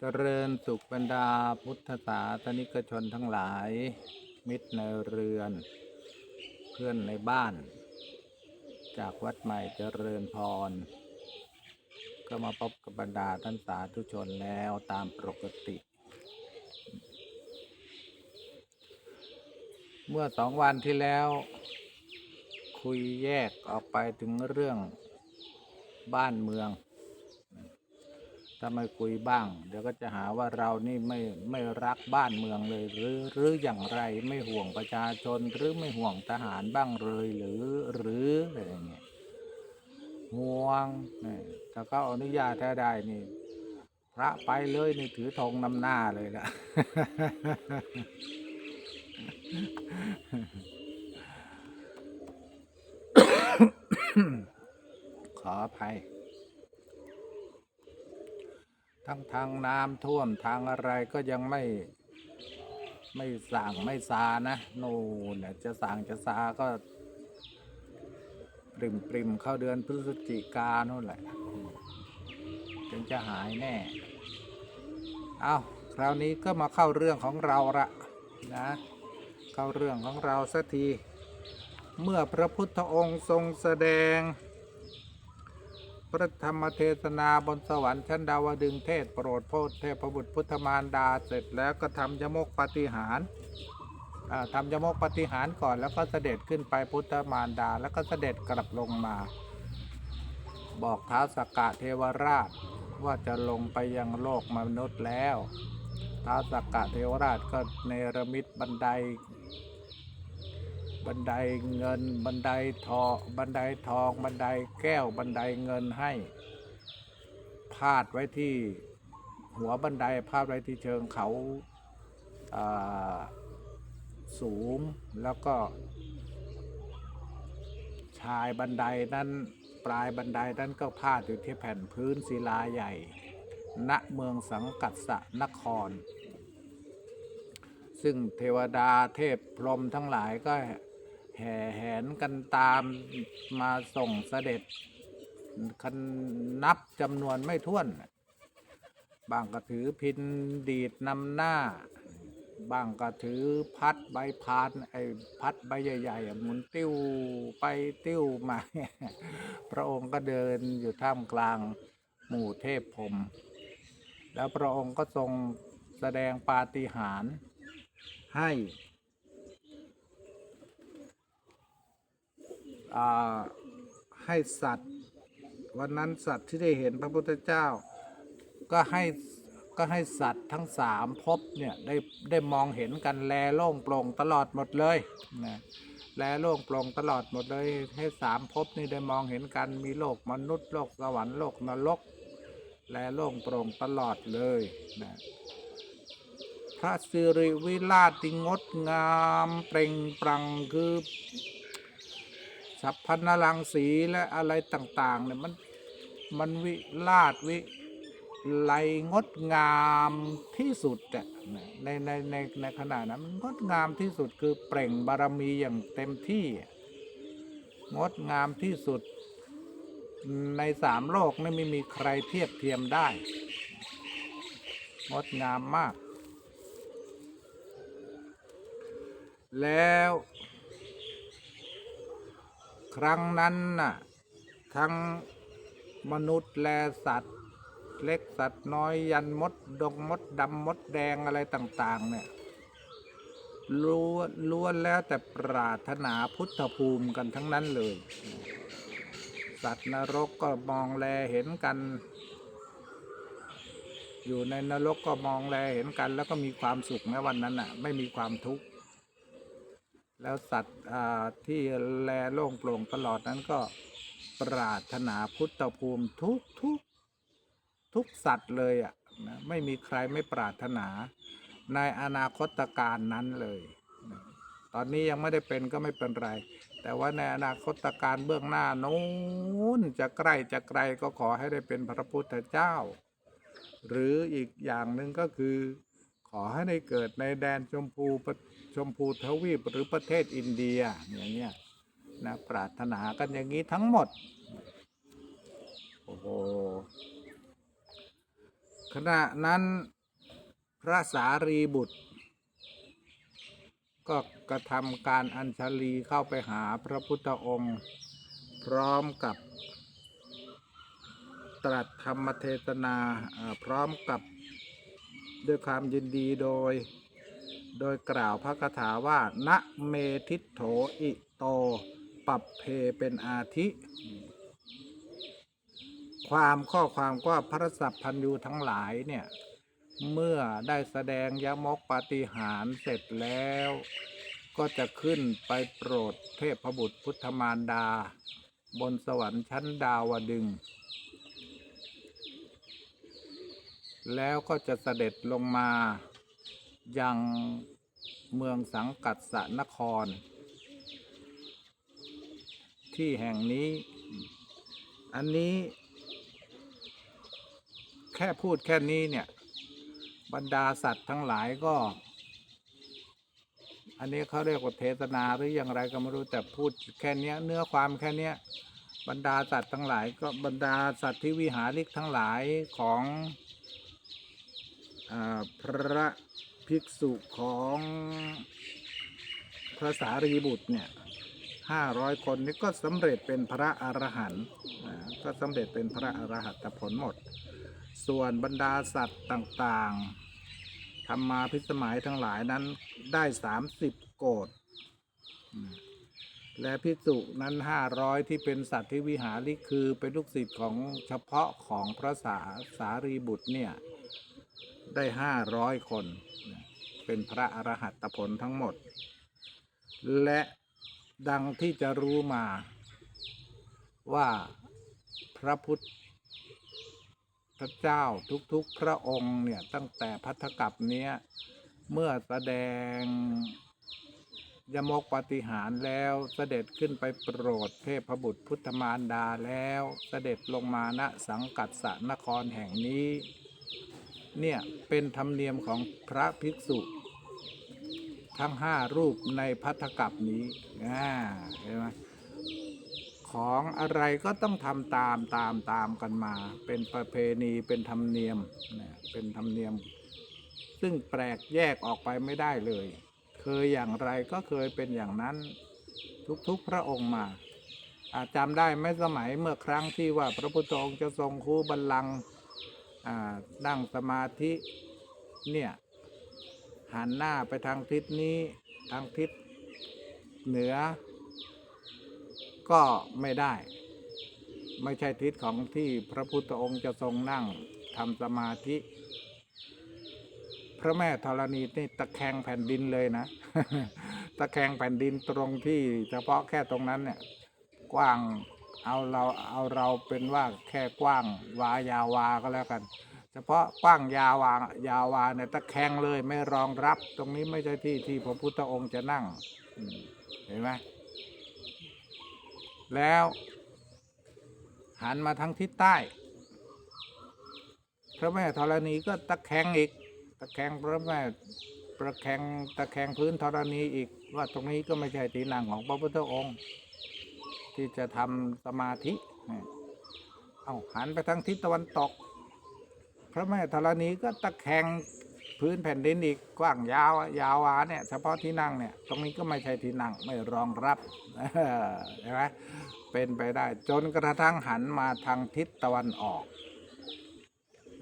เจริญสุขบรรดาพุทธศาสนิกชนทั้งหลาย มิตรในเรือน เพื่อนในบ้าน จากวัดใหม่เจริญพร ก็มาพบกับบรรดาท่านสาธุชนแล้วตามปกติ เมื่อสองวันที่แล้ว คุยแยกออกไปถึงเรื่องบ้านเมืองาไม่คุยบ้าง เดี๋ยวก็จะหาว่าเรานี่ไม่ไม่รักบ้านเมืองเลย หรือหรืออย่างไรไม่ห่วงประชาชนหรือไม่ห่วงทหารบ้างเลยหรือหรืออะไรเงี้ยห่วงนี่ถ้าเขาอนุญาตถ้าได้นี่ พระไปเลยนี่ถือธงนำหน้าเลยละขออภัย ทั้งทางน้ำท่วมทางอะไรก็ยังไม่ ไม่สั่งไม่ซานะโน่นน่ะจะสั่งจะซาก็ ปริมปริมเข้าเดือนพฤศจิกาโน่นแหละถึงจะหายแน่ เอาคราวนี้ก็มาเข้าเรื่องของเราละนะ เข้าเรื่องของเราสักที เมื่อพระพุทธองค์ทรงแสดง ระธรรมเทศนาบนสวรรค์ชั้นดาวดึงเทศโปรดโพธเทพบุตรพุทธมารดาเสร็จแล้วก็ทำยมกปฏิหารทำยมกปฏิหารก่อนแล้วก็เสด็จขึ้นไปพุทธมารดา แล้วก็เสด็จกลับลงมา บอกท้าสกกะเทวราชว่าจะลงไปยังโลกมนุษย์แล้วท้าสกกะเทวราชก็เนรมิตบันได บันไดเงิน บันไดทองบันไดทอง บันไดแก้วบันไดเงินให้ พาดไว้ที่หัวบันไดพาดไว้ที่เชิงเขาาสูงแล้วก็ ชายบันไดนั้นปลายบันไดนั้นก็พาดอยู่ที่แผ่นพื้นศิลาใหญ่ ณเมืองสังกัดสะนคร ซึ่งเทวดาเทพพรหมทั้งหลายก็ แห่แหนกันตามมาส่งเสด็จคันนับจำนวนไม่ถ้วน บางก็ถือพินดีดนำหน้า บางก็ถือพัดใบพานไอ้พัดใบใหญ่ๆหมุนติ้วไปติ้วมา พระองค์ก็เดินอยู่ท่ามกลางหมู่เทพพรมแล้วพระองค์ก็ทรงแสดงปาฏิหาริย์ให้อ่า ให้สัตว์ วันนั้นสัตว์ที่ได้เห็นพระพุทธเจ้า ก็ให้ก็ให้สัตว์ทั้งสามภพเนี่ยได้ได้มองเห็นกันแลโล่งโปร่งตลอดหมดเลยนะแลโล่งโปร่งตลอดหมดเลยให้สามภพนี่ได้มองเห็นกันมีโลกมนุษย์โลกสวรรค์โลกนรกแลโล่งโปร่งตลอดเลยนะพระสิริวิราชที่งดงามเปล่งปลั่งคือ สัพพนรังสีและอะไรต่างๆเนี่ยมันมันวิราชวิไลงดงามที่สุดอะในในในในขณะนั้นมันงดงามที่สุดคือเปล่งบารมีอย่างเต็มที่ งดงามที่สุด ในสามโลกนี่ไม่มีใครเทียบเทียมได้ งดงามมาก แล้ว ครั้งนั้นน่ะทั้งมนุษย์และสัตว์ เล็กสัตว์น้อยยันมดดงมดดำมดแดงอะไรต่างๆ เนี่ยล้วนล้วนแล้วแต่ปรารถนาพุทธภูมิกันทั้งนั้นเลย สัตว์นรกก็มองแลเห็นกัน อยู่ในนรกก็มองแลเห็นกัน แล้วก็มีความสุขในวันนั้นอะ ไม่มีความทุกข์ แล้วสัตว์ที่แลโล่งโปร่งตลอดนั้นก็ปรารถนาพุทธภูมิทุกทุกทุกสัตว์เลยอะนะไม่มีใครไม่ปรารถนาในอนาคตการนั้นเลย ตอนนี้ยังไม่ได้เป็นก็ไม่เป็นไร แต่ว่าในอนาคตการเบื้องหน้าโน้นจะใกล้จะไกลก็ขอให้ได้เป็นพระพุทธเจ้า หรืออีกอย่างหนึ่งก็คือ ขอให้ได้เกิดในแดนชมพูชมพูทวีปหรือประเทศอินเดียอย่างเงี้ยนะปรารถนากันอย่างนี้ทั้งหมด โอ้โหขณะนั้นพระสารีบุตร ก็กระทำการอัญชลีเข้าไปหาพระพุทธองค์ พร้อมกับตรัสธรรมเทศนาพร้อมกับ ด้วยความยินดีโดย โดยกล่าวพระคาถาว่าณเมทิโถอิโต ปับเพเป็นอาทิ ความข้อความก็พระสัพพันยูทั้งหลายเนี่ย เมื่อได้แสดงยมกปาฏิหารเสร็จแล้ว ก็จะขึ้นไปโปรดเทพบุตรพุทธมารดา บนสวรรค์ชั้นดาวดึงส์ แล้วก็จะเสด็จลงมายังเมืองสังกัดสนคร ที่แห่งนี้ อันนี้ แค่พูดแค่นี้เนี่ย บรรดาสัตว์ทั้งหลายก็ อันนี้เขาเรียกว่าเทศนาหรืออย่างไรก็ไม่รู้แต่พูดแค่นี้เนื้อความแค่นี้บรรดาสัตว์ทั้งหลายก็บรรดาสัตว์ที่วิหาริกทั้งหลายของ พระภิกษุของพระสารีบุตรเนี่ยห้าร้อยคนนี้ก็สำเร็จเป็นพระอรหันต์ก็สำเร็จเป็นพระอรหัตผลหมด ส่วนบรรดาสัตว์ต่างๆธรรมาพิสมัยทั้งหลายนั้นได้สามสิบโกดและพิสุนั้นห้าร้อยที่เป็นสัตว์ที่วิหาริคือเป็นลูกศิษย์ของเฉพาะของพระสาสารีบุตรเนี่ย ได้ห้าร้อยคน เป็นพระอรหัตผลทั้งหมด และดังที่จะรู้มาว่าพระพุทธเจ้าทุกๆพระองค์เนี่ย ตั้งแต่พัทธกัปเนี้ย เมื่อแสดงยมกปฏิหารแล้วเสด็จขึ้นไปโปรดเทพบุตรพุทธมารดาแล้ว เสด็จลงมาณสังกัดสนครแห่งนี้ เนี่ยเป็นธรรมเนียมของพระภิกษุ ทั้งห้ารูปในพัทธกัปนี้อ่าเห็นไหมของอะไรก็ต้องทำตามตามตามกันมา เป็นประเพณีเป็นธรรมเนียมนะเป็นธรรมเนียม ซึ่งแปลกแยกออกไปไม่ได้เลย เคยอย่างไรก็เคยเป็นอย่างนั้นทุกๆพระองค์มาอาจจำได้ไหมสมัยเมื่อครั้งที่ว่าพระพุทธองค์จะทรงคูบัลลังก์ นั่งสมาธิเนี่ยหันหน้าไปทางทิศนี้ทางทิศเหนือ ก็ไม่ได้ ไม่ใช่ทิศของที่พระพุทธองค์จะทรงนั่งทำสมาธิ พระแม่ธรณีนี่ตะแคงแผ่นดินเลยนะ ตะแคงแผ่นดินตรงที่เฉพาะแค่ตรงนั้นเนี่ยกว้าง เอาเราเอาเราเป็นว่าแค่กว้างวายาวาก็แล้วกัน เฉพาะกว้างยาวายาวาเนี่ยตะแคงเลยไม่รองรับ ตรงนี้ไม่ใช่ที่ที่พระพุทธองค์จะนั่งเห็นไหมแล้วหันมาทางทิศใต้ พระแม่ธรณีก็ตะแคงอีก ตะแคงพระแม่ประแคงตะแคงพื้นธรณีอีก ว่าตรงนี้ก็ไม่ใช่ที่นั่งของพระพุทธองค์ ที่จะทำสมาธิ เอาหันไปทางทิศตะวันตก พระแม่ธรณีก็ตะแคงพื้นแผ่นดินอีกกว้างยาวยาววาเนี่ยเฉพาะที่นั่งเนี่ย ตรงนี้ก็ไม่ใช่ที่นั่งไม่รองรับใช่ไหมเป็นไปได้ จนกระทั่งหันมาทางทิศตะวันออก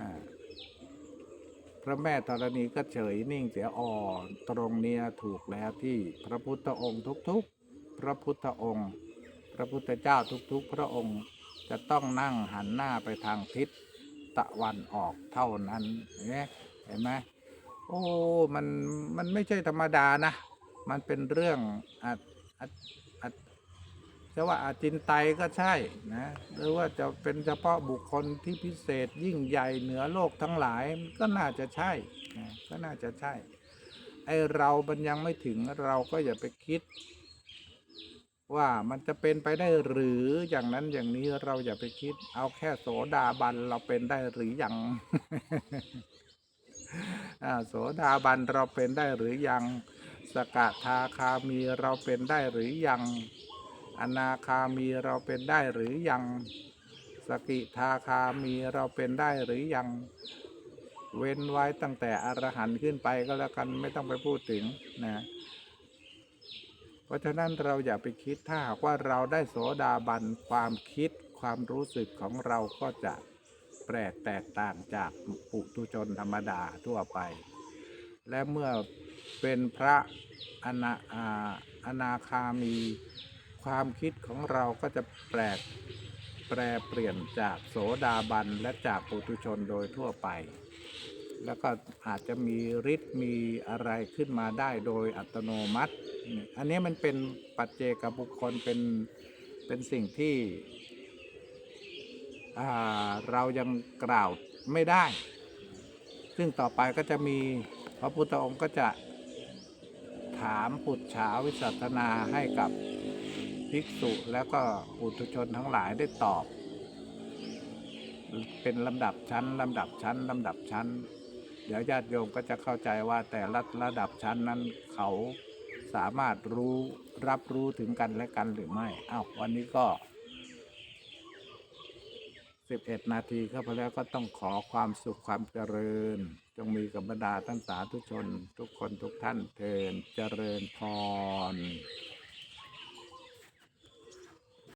อพระแม่ธรณีก็เฉยนิ่งเสียอ่อนตรงเนี้ยถูกแล้วที่พระพุทธองค์ทุกๆ พระพุทธองค์ พระพุทธเจ้าทุกๆ พระองค์จะต้องนั่งหันหน้าไปทางทิศตะวันออกเท่านั้นเห็นไหมเห็นไหมโอ้มันมันไม่ใช่ธรรมดานะ มันเป็นเรื่องอาจอาอาจจะว่าอาจินไตก็ใช่นะหรือว่าจะเป็นเฉพาะบุคคลที่พิเศษยิ่งใหญ่เหนือโลกทั้งหลายก็น่าจะใช่นะก็น่าจะใช่ไอเรามันยังไม่ถึงเราก็อย่าไปคิด ว่ามันจะเป็นไปได้หรืออย่างนั้นอย่างนี้เราอย่าไปคิด เอาแค่โสดาบันเราเป็นได้หรือยังโสดาบันเราเป็นได้หรือยัง สกทาคามีเราเป็นได้หรือยัง อนาคามีเราเป็นได้หรือยัง สกิทาคามีเราเป็นได้หรือยัง เว้นไว้ตั้งแต่อรหันต์ขึ้นไปก็แล้วกันไม่ต้องไปพูดถึงนะ เพราะฉะนั้นเราอย่าไปคิดถ้าหากว่าเราได้โสดาบันความคิดความรู้สึกของเราก็จะแปลกแตกต่างจากปุถุชนธรรมดาทั่วไป และเมื่อเป็นพระอนาอาอนาคามีความคิดของเราก็จะแปลกแปรเปลี่ยนจากโสดาบันและจากปุถุชนโดยทั่วไป แล้วก็อาจจะมีฤทธิ์มีอะไรขึ้นมาได้โดยอัตโนมัติ อันนี้มันเป็นปัจเจกบุคคลเป็นเป็นสิ่งที่เรายังกล่าวไม่ได้ ซึ่งต่อไปก็จะมีพระพุทธองค์ก็จะถามปุจฉาวิสัชนาให้กับภิกษุแล้วก็ปุถุชนทั้งหลายได้ตอบ เป็นลำดับชั้นลำดับชั้นลำดับชั้น เดี๋ยวญาติโยมก็จะเข้าใจว่าแต่ละระดับชั้นนั้นเขา สามารถรู้รับรู้ถึงกันและกันหรือไม่อ้าววันนี้ก็11นาทีเข้าไปแล้วก็ต้องขอความสุขความเจริญ จงมีกับบรรดาท่านสาธุชน ทุกคนทุกท่านเทินเจริญพร